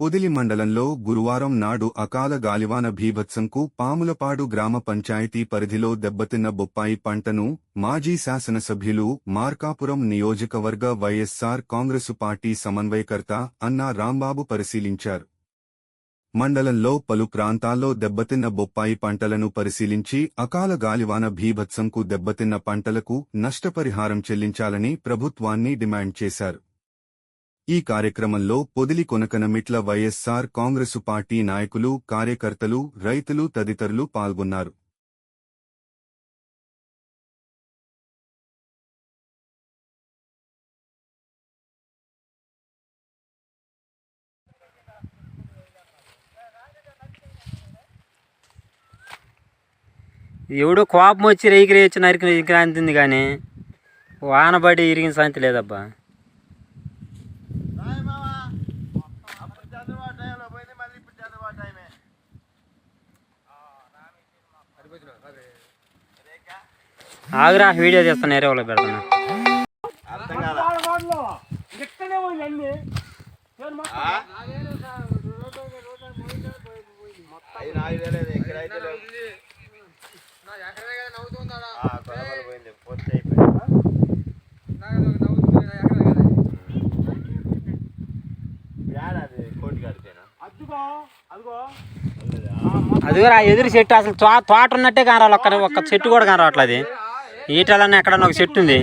పొదిలి మండలంలో గురువారం నాడు అకాల గాలివాన భీభత్సంకు పాములపాడు గ్రామ పంచాయతీ పరిధిలో దెబ్బతిన్న బొప్పాయి పంటను మాజీ శాసనసభ్యులు మార్కాపురం నియోజకవర్గ వైఎస్సార్ కాంగ్రెసు పార్టీ సమన్వయకర్త అన్నా రాంబాబు పరిశీలించారు. మండలంలో పలు ప్రాంతాల్లో దెబ్బతిన్న బొప్పాయి పంటలను పరిశీలించి అకాల గాలివాన భీభత్సంకు దెబ్బతిన్న పంటలకు నష్టపరిహారం చెల్లించాలని ప్రభుత్వాన్ని డిమాండ్ చేశారు. ఈ కార్యక్రమంలో పొదిలి కొనకనమిట్ల వైఎస్సార్ కాంగ్రెసు పార్టీ నాయకులు కార్యకర్తలు రైతులు తదితరులు పాల్గొన్నారు. ఎవడో కోపం వచ్చి రేగిరేచ్చి వచ్చి నరికి క్రాంతింది కానీ వానబడి ఇరిగిన సంతి లేదబ్బా. ఆగ్రా వీడియో చేస్తాను వేరే వాళ్ళకి పెడతాను. అదిగో రా ఎదురు చెట్టు అసలు తోట ఉన్నట్టే కనరాలి ఒక్క ఒక్క చెట్టు కూడా కానరావట్లే అది. ఈటలన్నా ఎక్కడన్నా ఒక చెట్టు ఉంది.